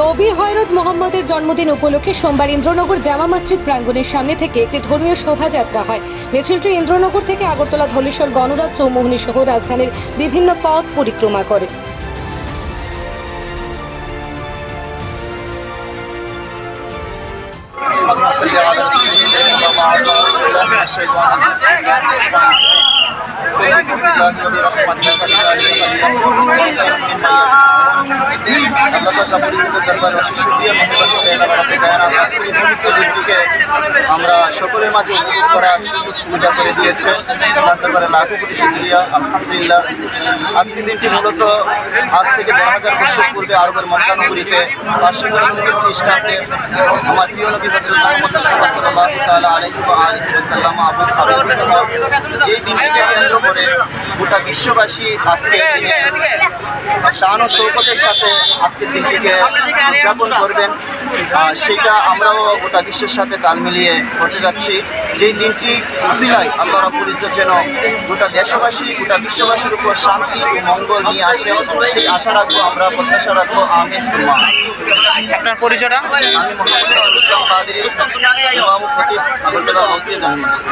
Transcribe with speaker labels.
Speaker 1: নবী হয়রত মোহাম্মদের জন্মদিন উপলক্ষে সোমবার ইন্দ্রনগর জামা মসজিদ প্রাঙ্গণের সামনে থেকে একটি ধর্মীয় শোভাযাত্রা হয় মিছিলটি ইন্দ্রনগর থেকে আগরতলা ধলেশ্বর গণরাজ চৌমোহনী সহ রাজধানীর বিভিন্ন পথ পরিক্রমা করে
Speaker 2: اللهم صل على رسول الله وبعد اعوذ بالله من الشيطان الرجيم আমরা সকলের মাঝে উপভোগ করা সুযোগ সুবিধা করে দিয়েছে তারপরে লাখো কোটি সুক্রিয়া আলহামদুলিল্লাহ আজকে দিনটি মূলত আজ থেকে দেড় হাজার বছর পূর্বে আরবের মক্কানগরীতে পাঁচশো সত্তর খ্রিস্টাব্দে আমার প্রিয় নবী হজরত মোহাম্মদ মুস্তফা সাল্লাহ আলহিম আলহিম দিনটিকে কেন্দ্র করে গোটা বিশ্ব বিশ্ববাসী আজকে দিনে শান ও শৌকতের সাথে আজকের দিনটিকে উদযাপন করবেন। সেটা আমরাও গোটা বিশ্বের সাথে তাল মিলিয়ে করতে যাচ্ছি। যেই দিনটি উসিলায় আল্লাহ রাবুল ইজ্জত যেন গোটা দেশবাসী গোটা বিশ্ববাসীর উপর শান্তি ও মঙ্গল নিয়ে আসে সেই আশা রাখব আমরা প্রত্যাশা রাখব। আমিন সুম্মা
Speaker 3: আপনার পরিচয়টা?
Speaker 2: আমি মোহাম্মদ ইসলাম কাদেরি ইমাম খতিব আগরতলা হাউসিয়া মসজিদ